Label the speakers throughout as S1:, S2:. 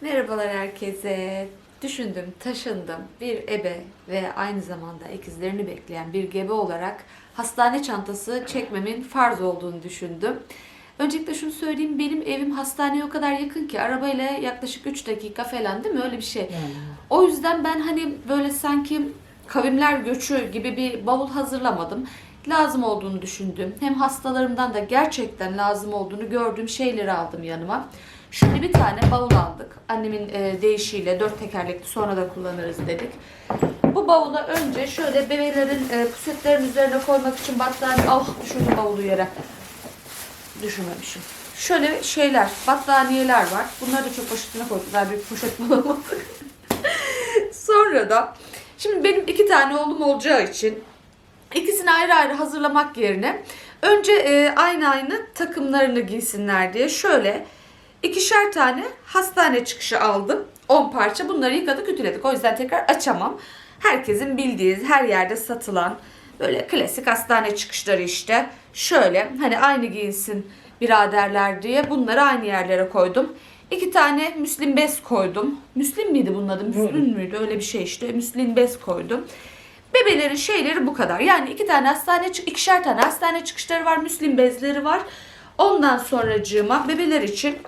S1: Merhabalar herkese. Düşündüm, taşındım. Bir ebe ve aynı zamanda ikizlerini bekleyen bir gebe olarak hastane çantası çekmemin farz olduğunu düşündüm. Öncelikle şunu söyleyeyim, benim evim hastaneye o kadar yakın ki arabayla yaklaşık 3 dakika falan değil mi? Öyle bir şey. O yüzden ben hani böyle sanki kavimler göçü gibi bir bavul hazırlamadım. Lazım olduğunu düşündüm. Hem hastalarımdan da gerçekten lazım olduğunu gördüğüm şeyleri aldım yanıma. Şimdi bir tane bavul aldık. Annemin e, deyişiyle dört tekerlekli sonra da kullanırız dedik. Bu bavula önce şöyle bebelerin e, pusetlerin üzerine koymak için battaniye... Ah düşürdüm bavulu yere. Düşürmemişim. Şöyle şeyler, battaniyeler var. Bunları da çok poşetine koyduk. Daha bir poşet bulamadık. Sonra da şimdi benim iki tane oğlum olacağı için ikisini ayrı ayrı hazırlamak yerine önce e, aynı aynı takımlarını giysinler diye şöyle ikişer tane hastane çıkışı aldım. 10 parça bunları yıkadık ütüledik. O yüzden tekrar açamam. Herkesin bildiği her yerde satılan böyle klasik hastane çıkışları işte. Şöyle hani aynı giyinsin biraderler diye bunları aynı yerlere koydum. İki tane müslim bez koydum. Müslim miydi bunun adı? Müslün müydü? Öyle bir şey işte. Müslim bez koydum. Bebelerin şeyleri bu kadar. Yani iki tane hastane, ikişer tane hastane çıkışları var. Müslim bezleri var. Ondan sonracığıma bebeler için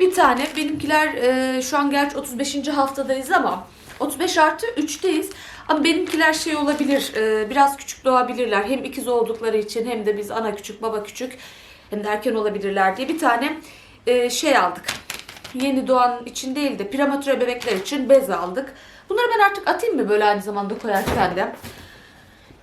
S1: bir tane benimkiler e, şu an gerçi 35. haftadayız ama 35 artı 3'teyiz. Ama benimkiler şey olabilir e, biraz küçük doğabilirler. Hem ikiz oldukları için hem de biz ana küçük baba küçük hem de erken olabilirler diye bir tane e, şey aldık. Yeni doğan için değil de prematüre bebekler için bez aldık. Bunları ben artık atayım mı böyle aynı zamanda koyarken de.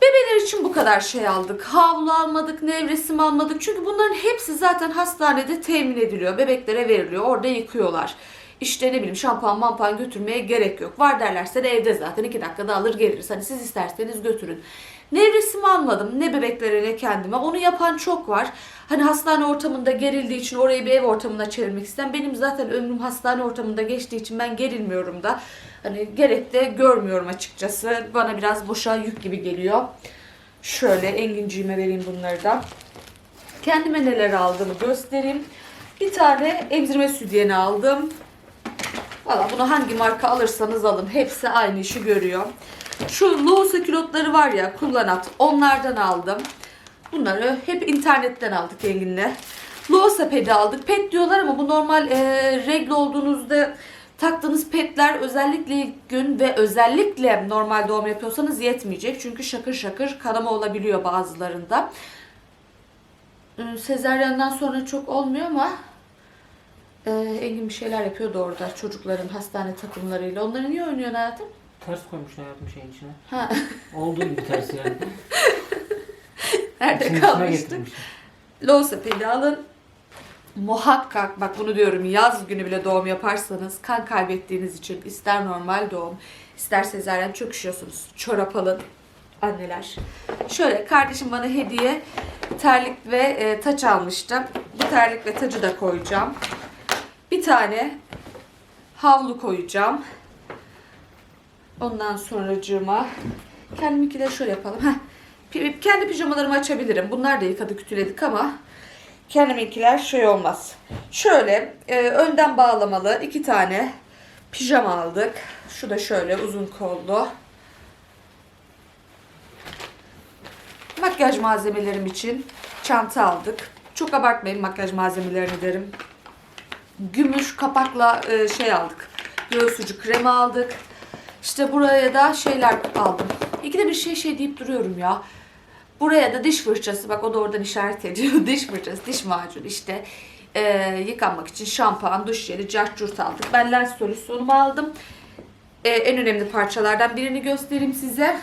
S1: Bebeler için bu kadar şey aldık. Havlu almadık, nevresim almadık. Çünkü bunların hepsi zaten hastanede temin ediliyor. Bebeklere veriliyor. Orada yıkıyorlar. İşte ne bileyim şampuan mampuan götürmeye gerek yok. Var derlerse de evde zaten iki dakikada alır geliriz. Hani siz isterseniz götürün. Nevresim almadım. Ne bebeklere ne kendime. Onu yapan çok var. Hani hastane ortamında gerildiği için orayı bir ev ortamına çevirmek isteyen. Benim zaten ömrüm hastane ortamında geçtiği için ben gerilmiyorum da. Hani gerek de görmüyorum açıkçası. Bana biraz boşa yük gibi geliyor. Şöyle enginciğime vereyim bunları da. Kendime neler aldığımı göstereyim. Bir tane emzirme sütyeni aldım. Valla bunu hangi marka alırsanız alın. Hepsi aynı işi görüyor. Şu Loğusa külotları var ya kullanat. Onlardan aldım. Bunları hep internetten aldık Engin'le. Loğusa pedi aldık. Pet diyorlar ama bu normal e, regle olduğunuzda taktığınız petler özellikle gün ve özellikle normal doğum yapıyorsanız yetmeyecek. Çünkü şakır şakır kanama olabiliyor bazılarında. Sezeryenden sonra çok olmuyor ama e, Engin bir şeyler yapıyordu orada çocukların hastane takımlarıyla. Onları niye oynuyorsun hayatım?
S2: ters koymuşlar hayatım şeyin içine.
S1: Ha,
S2: Olduğu gibi ters yani.
S1: nerede
S2: İçine
S1: kalmıştık?
S2: getirmişler.
S1: Loğusa pedi alın. Muhakkak bak bunu diyorum yaz günü bile doğum yaparsanız kan kaybettiğiniz için ister normal doğum ister sezaryen çok üşüyorsunuz. Çorap alın anneler. Şöyle kardeşim bana hediye terlik ve e, taç almıştı. Bu terlik ve tacı da koyacağım. Bir tane havlu koyacağım. Ondan sonracığıma kendiminki de şöyle yapalım. Heh. Kendi pijamalarımı açabilirim. Bunlar da yıkadık ütüledik ama kendiminkiler şey olmaz. Şöyle e, önden bağlamalı iki tane pijama aldık. Şu da şöyle uzun kollu. Makyaj malzemelerim için çanta aldık. Çok abartmayın makyaj malzemelerini derim. Gümüş kapakla e, şey aldık. Göğsücü kremi aldık. İşte buraya da şeyler aldım. İkide bir şey şey deyip duruyorum ya. Buraya da diş fırçası. Bak o da oradan işaret ediyor. diş fırçası, diş macunu işte. Ee, yıkanmak için şampuan, duş jeli, cart aldık. Ben lens solüsyonumu aldım. Ee, en önemli parçalardan birini göstereyim size.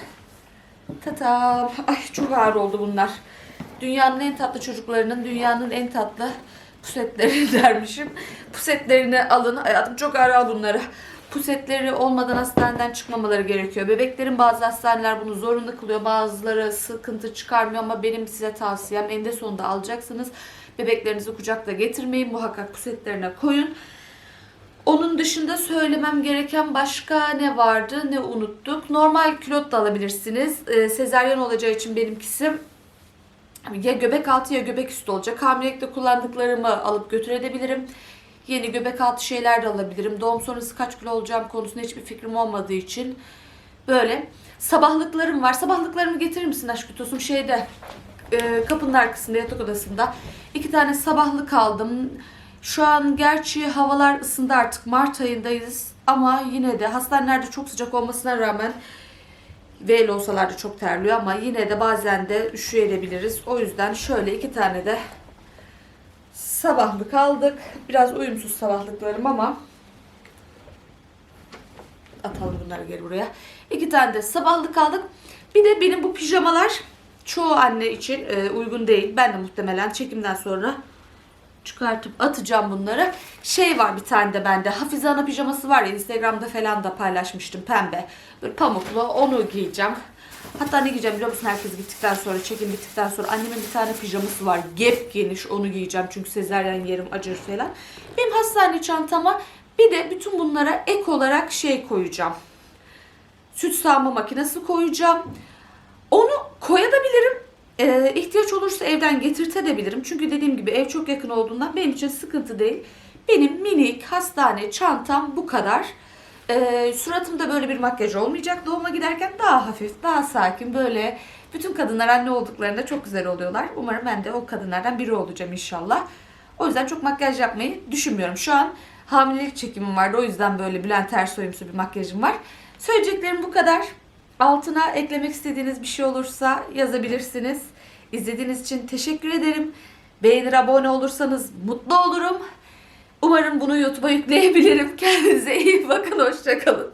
S1: Tatam. Ay çok ağır oldu bunlar. Dünyanın en tatlı çocuklarının dünyanın en tatlı pusetleri dermişim. Pusetlerini alın. Hayatım çok ağır al bunları. Pusetleri olmadan hastaneden çıkmamaları gerekiyor. Bebeklerin bazı hastaneler bunu zorunlu kılıyor. Bazıları sıkıntı çıkarmıyor ama benim size tavsiyem eninde sonunda alacaksınız. Bebeklerinizi kucakta getirmeyin. Muhakkak pusetlerine koyun. Onun dışında söylemem gereken başka ne vardı ne unuttuk. Normal külot da alabilirsiniz. Ee, sezaryen olacağı için benimkisi ya göbek altı ya göbek üstü olacak. Hamilelikte kullandıklarımı alıp götürebilirim. Yeni göbek altı şeyler de alabilirim. Doğum sonrası kaç kilo olacağım konusunda hiçbir fikrim olmadığı için böyle sabahlıklarım var. Sabahlıklarımı getirir misin aşk tosum şeyde e, kapının arkasında yatak odasında. iki tane sabahlık aldım. Şu an gerçi havalar ısındı artık Mart ayındayız ama yine de hastanelerde çok sıcak olmasına rağmen ve olsalar da çok terliyor ama yine de bazen de üşüyebiliriz. O yüzden şöyle iki tane de sabahlık aldık. Biraz uyumsuz sabahlıklarım ama atalım bunları geri buraya. İki tane de sabahlık aldık. Bir de benim bu pijamalar çoğu anne için e, uygun değil. Ben de muhtemelen çekimden sonra çıkartıp atacağım bunları. Şey var bir tane de bende. Hafize Ana pijaması var ya Instagram'da falan da paylaşmıştım pembe. Böyle pamuklu onu giyeceğim. Hatta ne giyeceğim biliyor musun herkes gittikten sonra çekim bittikten sonra annemin bir tane pijaması var. Gep geniş onu giyeceğim çünkü sezeryen yerim acır falan. Benim hastane çantama bir de bütün bunlara ek olarak şey koyacağım. Süt sağma makinesi koyacağım. Onu koyabilirim. Ee, ihtiyaç olursa evden getirtebilirim. Çünkü dediğim gibi ev çok yakın olduğundan benim için sıkıntı değil. Benim minik hastane çantam bu kadar. Ee, suratımda böyle bir makyaj olmayacak. Doğuma giderken daha hafif, daha sakin böyle. Bütün kadınlar anne olduklarında çok güzel oluyorlar. Umarım ben de o kadınlardan biri olacağım inşallah. O yüzden çok makyaj yapmayı düşünmüyorum. Şu an hamilelik çekimim vardı. O yüzden böyle Bülent Ersoy'umsu bir makyajım var. Söyleyeceklerim bu kadar. Altına eklemek istediğiniz bir şey olursa yazabilirsiniz. İzlediğiniz için teşekkür ederim. Beğenir, abone olursanız mutlu olurum. Umarım bunu YouTube'a yükleyebilirim. Kendinize iyi bakın, hoşçakalın.